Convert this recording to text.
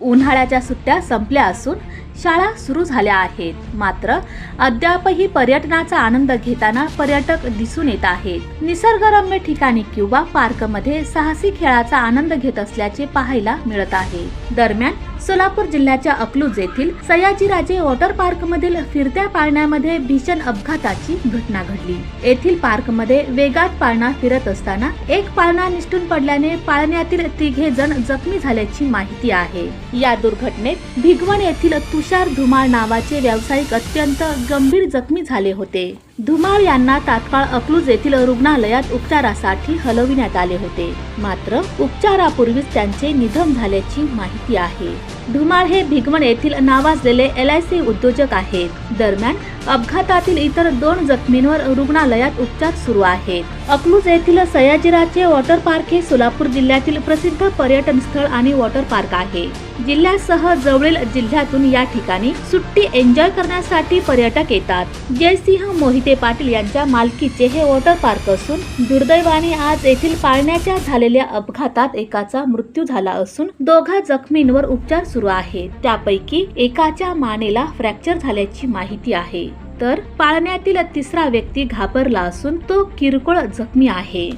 उन्हाळ्याच्या सुट्ट्या संपल्या असून शाळा सुरू झाल्या आहेत. मात्र अद्यापही पर्यटनाचा आनंद घेताना पर्यटक दिसून येत आहेत. निसर्गरम्य ठिकाणी किंवा पार्कमध्ये साहसी खेळाचा आनंद घेत असल्याचे पाहायला मिळत आहे. दरम्यान सोलापूर जिल्ह्याच्या अकलूज येथील सयाजीराजे वॉटर पार्क मधील फिरत्या पाळण्यामध्ये भीषण अपघाताची घटना घडली. येथील पार्कमध्ये वेगात पाळणा फिरत असताना एक पाळणा निसटून पडल्याने पाळण्यातील तिघे जण जखमी झाल्याची माहिती आहे. या दुर्घटनेत भिगवण येथील तुषार धुमाळ नावाचे व्यावसायिक अत्यंत गंभीर जखमी झाले होते. धुमाळ यांना तात्काळ अकलूज येथील रुग्णालयात उपचारासाठी हलविण्यात आले होते. मात्र उपचारापूर्वीच त्यांचे निधन झाल्याची माहिती आहे. धुमाळ हे भिगवण येथील नावाजलेले एल आय सी उद्योजक आहेत. दरम्यान अपघातातील इतर दोन जखमींवर रुग्णालयात उपचार सुरू आहेत. अकलूज येथील सयाजीराजे वॉटर पार्क हे सोलापूर जिल्ह्यातील प्रसिद्ध पर्यटन स्थळ आणि वॉटर पार्क आहे. जिल्ह्यासह जवळील जिल्ह्यातून या ठिकाणी सुट्टी एन्जॉय करण्यासाठी पर्यटक येतात. जयसिंह मोहिते पाटील यांच्या मालकीचे हे वॉटर पार्क असून दुर्दैवाने आज येथील पाळण्याच्या झालेल्या अपघातात एकाचा मृत्यू झाला असून दोघा जखमींवर उपचार सुरू आहे. त्यापैकी एकाच्या मानेला फ्रॅक्चर झाल्याची माहिती आहे. तर पाळण्यातील तिसरा व्यक्ती घाबरला असून तो किरकोळ जखमी आहे.